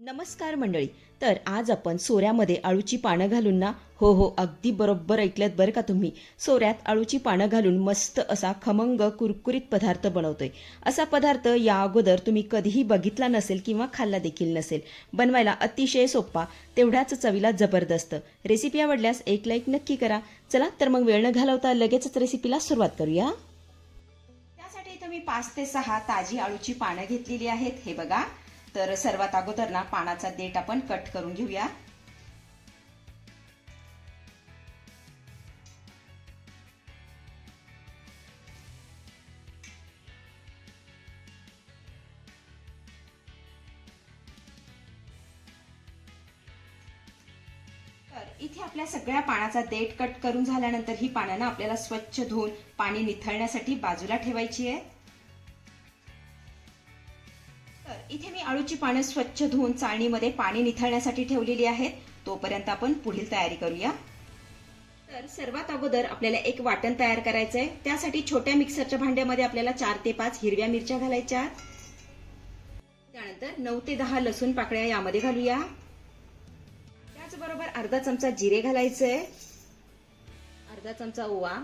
नमस्कार मंडळी. तर आज आपण सोऱ्यामध्ये आळूची पानं घालून ना हो हो अगदी बरोबर ऐकल्यात बरं का तुम्ही. सोऱ्यात आळूची पानं घालून मस्त असा खमंग कुरकुरीत पदार्थ बनवतोय. असा पदार्थ या अगोदर तुम्ही कधीही बघितला नसेल किंवा खाल्ला देखील नसेल. बनवायला अतिशय सोपा तेवढ्याच चवीला जबरदस्त. रेसिपी आवडल्यास एक लाईक नक्की करा. चला तर मग वेळ न घालवता लगेचच रेसिपीला सुरुवात करूया. त्यासाठी इथं मी पाच ते सहा ताजी आळूची पानं घेतलेली आहेत. हे बघा. तर सर्वात अगोदर ना पानाचा देठ आपण कट करून घेऊया. तर इथे आपल्या सगळ्या पानाचा देठ कट करून झाल्यानंतर ही पानं ना आपल्याला स्वच्छ धुवून पाणी निथळण्यासाठी बाजूला ठेवायची आहे. इथे मी आळूची पानं स्वच्छ धुवून चाळणीमध्ये पाणी निथळण्यासाठी ठेवलेली आहेत. तोपर्यंत आपण पुढील तयारी करूया. तर सर्वात अगोदर आपल्याला एक वाटण तयार करायचं आहे त्यासाठी छोट्या मिक्सरच्या भांड्यामध्ये आपल्याला चार ते पाच हिरव्या मिरच्या घालायच्या त्यानंतर नऊ ते दहा लसूण पाकळ्या यामध्ये घालूया. त्याचबरोबर अर्धा चमचा जिरे घालायचंय. अर्धा चमचा ओवा.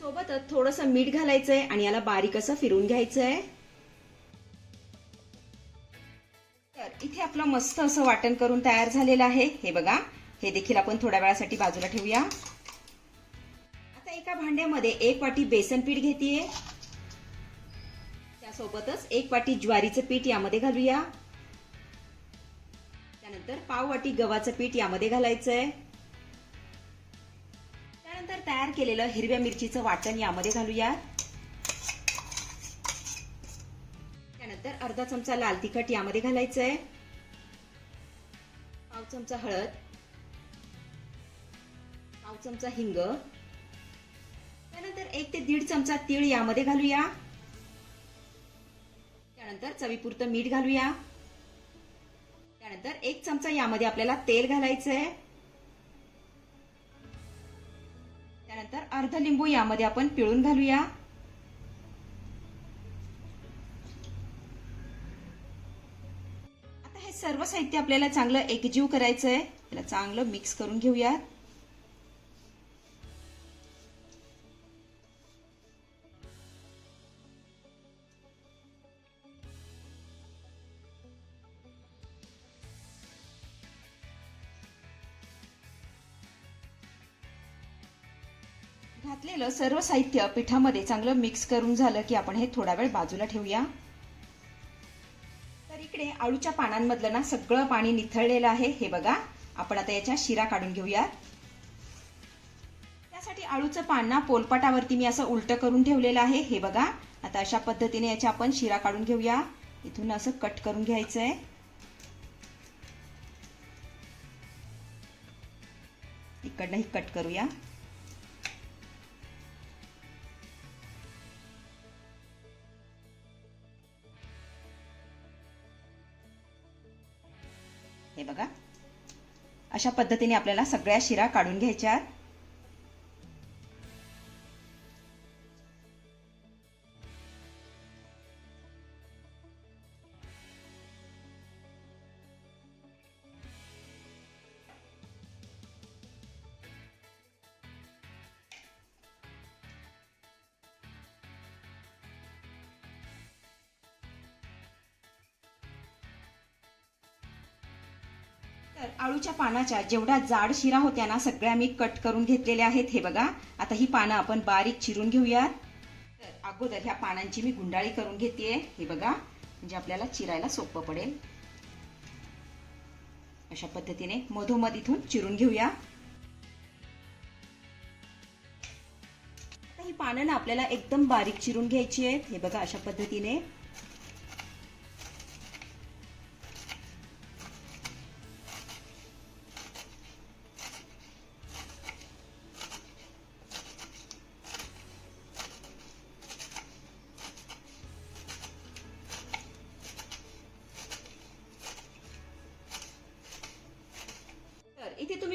सोबतच थोडस मीठ घालायचंय आणि याला बारीक असं फिरून घ्यायचंय. तर इथे आपलं मस्त असं वाटण करून तयार झालेलं आहे. हे बघा. हे देखील आपण थोड्या वेळासाठी बाजूला ठेवूया. आता एका भांड्यामध्ये एक वाटी बेसन पीठ घेतेय. त्यासोबतच एक वाटी ज्वारीचं पीठ यामध्ये घालूया. त्यानंतर पाव वाटी गव्हाचं पीठ यामध्ये घालायचंय. त्यानंतर तयार केलेलं हिरव्या मिरचीचं वाटण यामध्ये घालूया अर्धा चमचा लाल तिखट यामध्ये घालायचं आहे पाव चमचा हळद. पाव चमचा हिंग. त्यानंतर एक ते दीड चमचा तीळ यामध्ये घालूया. त्यानंतर चवीपुरतं मीठ घालूया. त्यानंतर एक चमचा यामध्ये आपल्याला तेल घालायचंय. त्यानंतर अर्ध लिंबू यामध्ये आपण पिळून घालूया. हे सर्व साहित्य आपल्याला चांगलं एकजीव करायचं आहे त्याला चांगलं मिक्स करून घेऊयात. घातलेलं सर्व साहित्य पिठामध्ये चांगलं मिक्स करून झालं की आपण हे थोडा वेळ बाजूला ठेवूया. इकडे आळूच्या पानांमधलं ना सगळं पाणी निथळलेलं आहे. हे बघा आपण आता याच्या शिरा काढून घेऊया त्यासाठी आळूचं पान ना पोलपाटावरती मी असं उलट करून ठेवलेलं आहे. हे बघा आता अशा पद्धतीने याच्या आपण शिरा काढून घेऊया. इथून असं कट करून घ्यायचं आहे इकडनंही कट करूया. हे बघा. अशा पद्धतीने आपल्याला सगळ्या शिरा काढून घ्यायच्या. तर आळूच्या पानाच्या जेवढ्या जाड शिरा होत्या ना सगळ्या मी कट करून घेतलेल्या आहेत. हे बघा आता ही पानं आपण बारीक चिरून घेऊयात. तर अगोदर ह्या पानांची मी गुंडाळी करून घेते हे बघा म्हणजे आपल्याला चिरायला सोपं पडेल. अशा पद्धतीने मधोमध इथून चिरून घेऊया. आता ही पानं ना आपल्याला एकदम बारीक चिरून घ्यायची आहेत. हे बघा अशा पद्धतीने.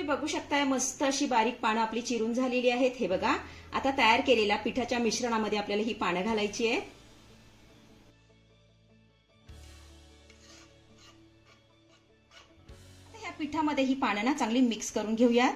बघू शकताय मस्त अशी बारीक पानं आपली चिरून झालेली आहेत. हे बघा आता तयार केलेल्या पिठाच्या मिश्रणामध्ये आपल्याला ही पानं घालायची आहेत ह्या पिठामध्ये ही पानं ना चांगली मिक्स करून घेऊयात.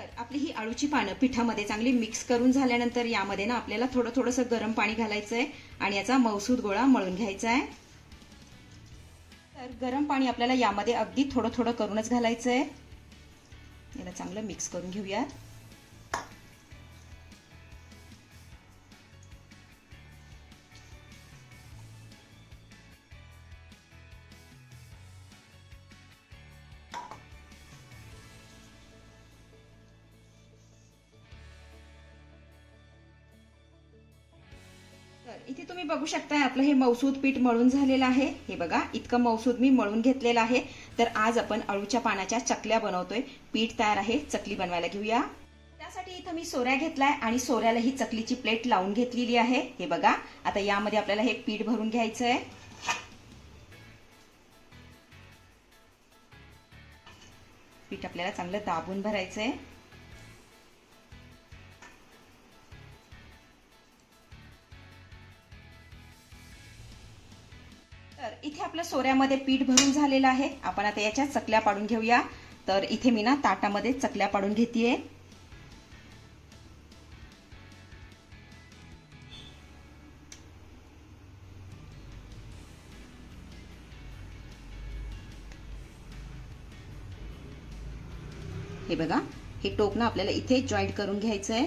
तर आपली ही आळूची पानं पिठामध्ये चांगली मिक्स करून झाल्यानंतर यामध्ये ना आपल्याला थोडं थोडंसं गरम पाणी घालायचं आहे आणि याचा मौसूद गोळा मळून घ्यायचा आहे तर गरम पाणी आपल्याला यामध्ये अगदी थोडं थोडं करूनच घालायचं आहे याला चांगलं मिक्स करून घेऊयात. इथे तुम्ही बघू शकताय आपलं हे मौसूद पीठ मळून झालेलं आहे. हे बघा इतकं मौसूद मी मळून घेतलेलं आहे. तर आज आपण अळूच्या पानाच्या चकल्या बनवतोय. पीठ तयार आहे चकली बनवायला घेऊया. त्यासाठी इथं मी सोऱ्या घेतलाय आणि सोऱ्याला ही चकलीची प्लेट लावून घेतलेली आहे. हे बघा आता यामध्ये आपल्याला हे पीठ भरून घ्यायचं आहे पीठ आपल्याला चांगलं दाबून भरायचं आहे सोऱ्यामध्ये पीठ भरून झालेलं आहे. आपण आता याच्या चकल्या पाडून घेऊया. तर इथे मी ना ताटामध्ये चकल्या पाडून घेते हे बघा हे टोप ना आपल्याला इथे जॉईंट करून घ्यायचं आहे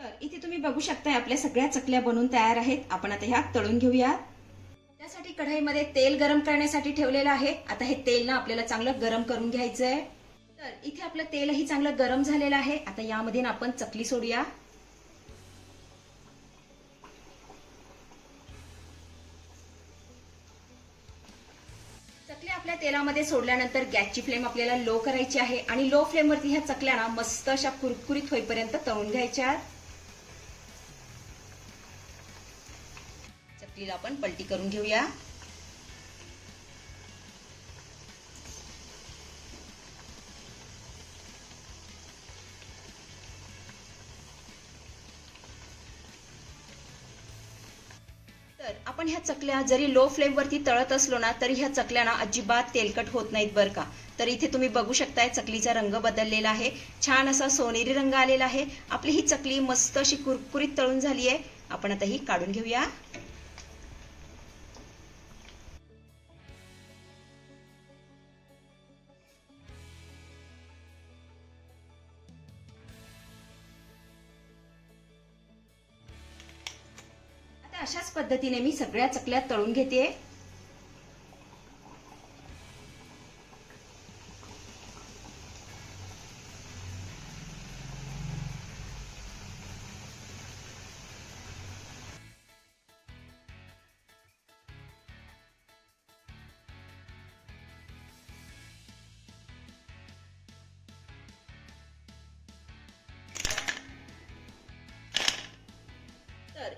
तर इथे तुम्ही बघू शकताय आपल्या सगळ्या चकल्या बनवून तयार आहेत. आपण आता ह्या तळून घेऊया त्यासाठी कढईमध्ये तेल गरम करण्यासाठी ठेवलेलं आहे. आता हे तेल ना आपल्याला चांगलं गरम करून घ्यायचं आहे तर इथे आपलं तेलही चांगलं गरम झालेलं आहे. आता यामध्ये ना आपण चकली सोडूया. चकल्या आपल्या तेलामध्ये सोडल्यानंतर गॅसची फ्लेम आपल्याला लो करायची आहे. आणि लो फ्लेमवरती ह्या चकल्या ना मस्त अशा कुरकुरीत होईपर्यंत तळून घ्यायच्या चकलीला आपण पलटी करून घेऊया. तर आपण ह्या चकल्या जरी लो फ्लेम वरती तळत असलो ना तरी ह्या चकल्या ना अजिबात तेलकट होत नाहीत बरं का. तर इथे तुम्ही बघू शकताय चकलीचा रंग बदललेला आहे. छान असा सोनेरी रंग आलेला आहे. आपली ही चकली मस्त अशी कुरकुरीत तळून झाली आहे आपण आता ही काढून घेऊया. पद्धतीने मी सगळ्या चकल्या तळून घेते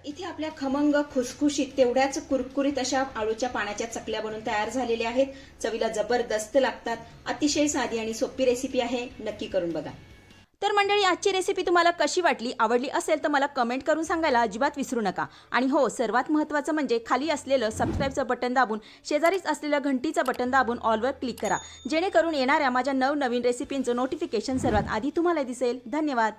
इथे आपल्या खमंग खुसखुशीत तेवढ्याच कुरकुरीत अशा आळूच्या पाण्याच्या चकल्या बनून तयार झालेल्या आहेत. चवीला जबरदस्त लागतात. अतिशय साधी आणि सोपी रेसिपी आहे. नक्की करून बघा. तर मंडळी आजची रेसिपी तुम्हाला कशी वाटली आवडली असेल तर मला कमेंट करून सांगायला अजिबात विसरू नका. आणि हो सर्वात महत्त्वाचं म्हणजे खाली असलेलं सबस्क्राईबचं बटन दाबून शेजारीच असलेलं घंटीचं बटन दाबून ऑलवर क्लिक करा. जेणेकरून येणाऱ्या माझ्या नवनवीन रेसिपींचं नोटिफिकेशन सर्वात आधी तुम्हाला दिसेल. धन्यवाद.